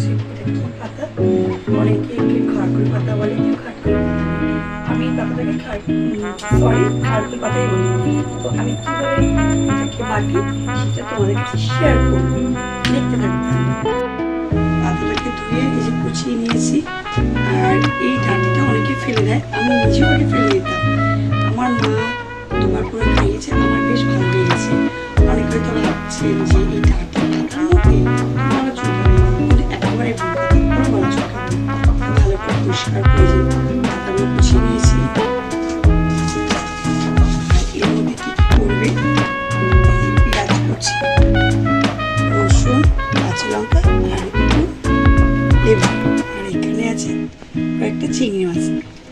আসে কি পাতা? অনেকে কেউ খারকুল পাতা বলে, কেউ খারকুল আমি পাতাটাকে সরি, খারকুল পাতাই বলি। তো আমি কীভাবে এটাকে বাটি, সেটা তোমাদের শেয়ার করব। দেখতে থাকবে পাতাটাকে ধুয়ে নিজে কুচিয়ে নিয়েছি, আর এই ডাটিটা অনেকে ফেলে দেয়। আমি নিজেও আগে ফেলে দিতাম। আমার মা দুবার করে খাইয়েছে, আমার বেশ ভালো লেগেছে। অনেকে তো ভাবছেন যে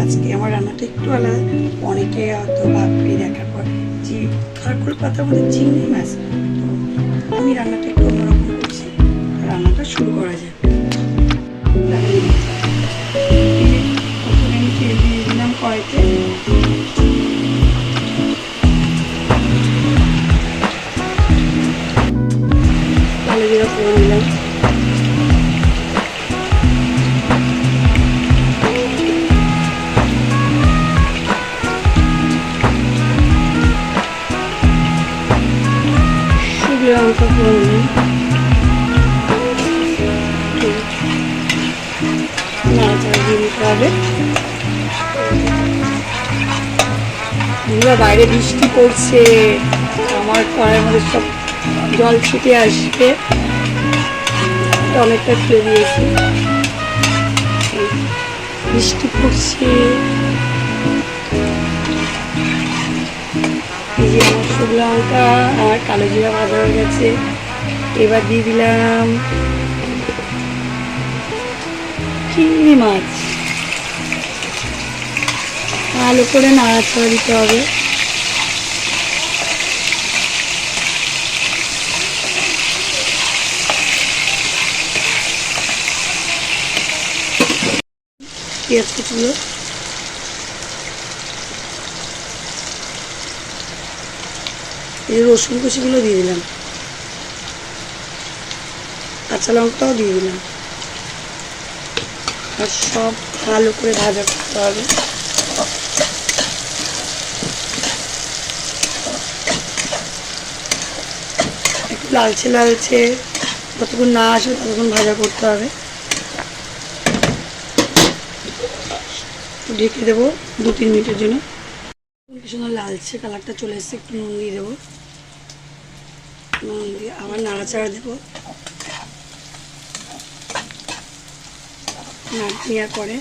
আজকে আমার রান্নাটা একটু আলাদা। অনেকে হয়তো ভাববে দেখার পর যে খারকুল পাতা মধ্যে চিংড়ি মাছ? আমি রান্নাটা একটু অন্যরকম করছি। রান্নাটা শুরু করা যায় দিতে হবে বন্ধুরা বাইরে বৃষ্টি পড়ছে, আমার কড়াইয়ের মধ্যে সব জল ছিটে আসবে। অনেকটা তুলে দিয়েছি বৃষ্টি পড়ছে। যে আমার শুকনো লঙ্কা আর কালো জিরা ভাজা হয়ে গেছে। এবার দিয়ে দিলাম চিংড়ি মাছ। ভালো করে নাড়াচাড়া দিতে হবে। পেঁয়াজ কুচিগুলো এই রসুন কুচিগুলো দিয়ে দিলাম। কাঁচা লঙ্কাও দিয়ে দিলাম। আর সব ভালো করে ভাজা করতে হবে। একটু লালচে লালচে যতক্ষণ না আসবে ততক্ষণ ভাজা করতে হবে। ঢেকে দেবো দু তিন মিনিটের জন্য। সুন্দর লালচে কালারটা চলে এসছে, একটু নুন দিয়ে দেবো। নুন আবার নাড়াচাড়া দেবো। নাড় নেওয়ার পরে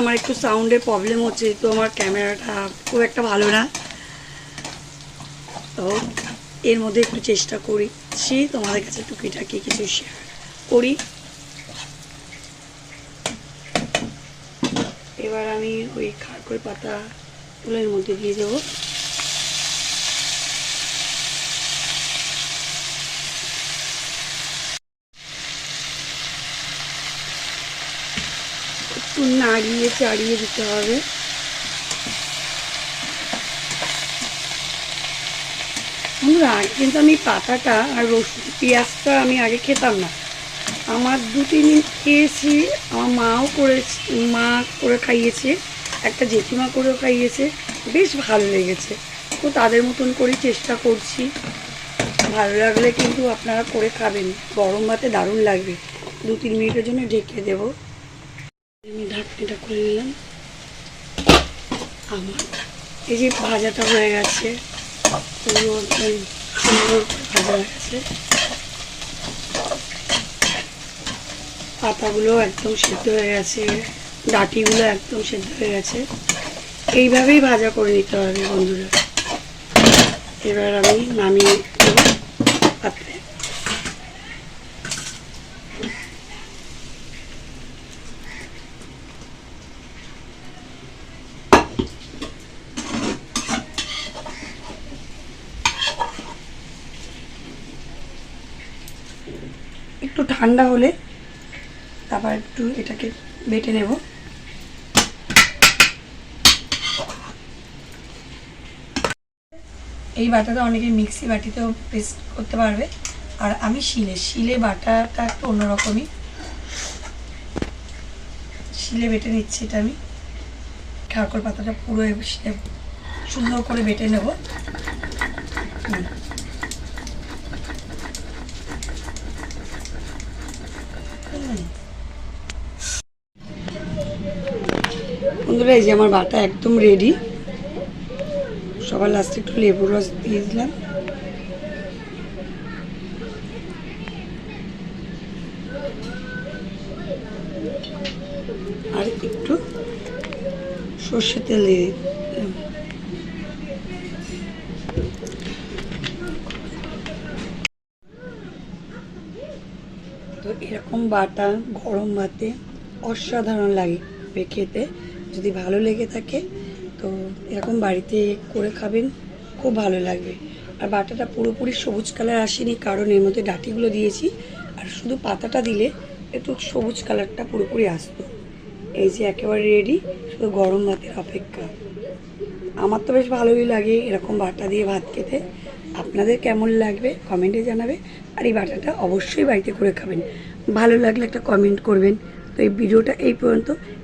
আমার একটু সাউন্ডের প্রবলেম হচ্ছে তো আমার ক্যামেরাটা খুব একটা ভালো না। তো এর মধ্যে একটু চেষ্টা করি সে তোমাদের কাছে টুকিটাকি কিছু শেয়ার করি। এবার আমি ওই খারকোল পাতা তুলের মধ্যে দিয়ে দেবো। একটু নাড়িয়ে চাড়িয়ে দিতে হবে। কিন্তু আমি পাতাটা আর রসুন, পেঁয়াজটা আমি আগে খেতাম না। আমার দু, তিন দিন খেয়েছি, আমার মাও করে মা করে খাইয়েছে, একটা জেঠিমা করেও খাইয়েছে, বেশ ভালো লেগেছে। তো তাদের মতন করেই চেষ্টা করছি। ভালো লাগলে কিন্তু আপনারা করে খাবেন, গরম ভাতে দারুণ লাগবে। দু, তিন মিনিটের জন্য ঢেকে দেবো। ঢাকনিটা খুলে নিলাম। আমার এই যে ভাজাটা হয়ে গেছে ভাজা হয়ে গেছে। পাতাগুলো একদম সেদ্ধ হয়ে গেছে, ডাটিগুলো একদম সেদ্ধ হয়ে গেছে। এইভাবেই ভাজা করে নিতে হবে বন্ধুরা। এবার আমি নামিয়ে দেবো একটু ঠান্ডা হলে তারপর একটু এটাকে বেটে নেব এই বাটাটা অনেকে মিক্সি বাটিতেও পেস্ট করতে পারবে আর আমি শিলে শিলে বাটাটা একটু অন্যরকমই শিলে বেটে নিচ্ছি এটা আমি খারকর পাতাটা পুরো শিলে সুন্দর করে বেটে নেব। হুম। বন্ধুরা, এই যে আমার বাটা একদম রেডি সবার লাস্টে একটু লেবুর রস দিয়ে দিলাম। আর একটু সর্ষে তেল দিয়ে তো এরকম বাটা গরম ভাতে অসাধারণ লাগে খেতে। যদি ভালো লেগে থাকে, তো এরকম বাড়িতে করে খাবেন, খুব ভালো লাগবে। আর বাটাটা পুরোপুরি সবুজ কালার আসেনি, কারণ এর মধ্যে ডাটিগুলো দিয়েছি। আর শুধু পাতাটা দিলে একটু সবুজ কালারটা পুরোপুরি আসতো। এই যে একেবারে রেডি শুধু গরম ভাতের অপেক্ষা। আমার তো বেশ ভালোই লাগে এরকম বাটা দিয়ে ভাত খেতে। আপনাদের কেমন লাগবে কমেন্টে জানাবে। আর এই বাটাটা অবশ্যই বাড়িতে করে খাবেন। ভালো লাগলে একটা কমেন্ট করবেন। তো এই ভিডিওটা এই পর্যন্ত।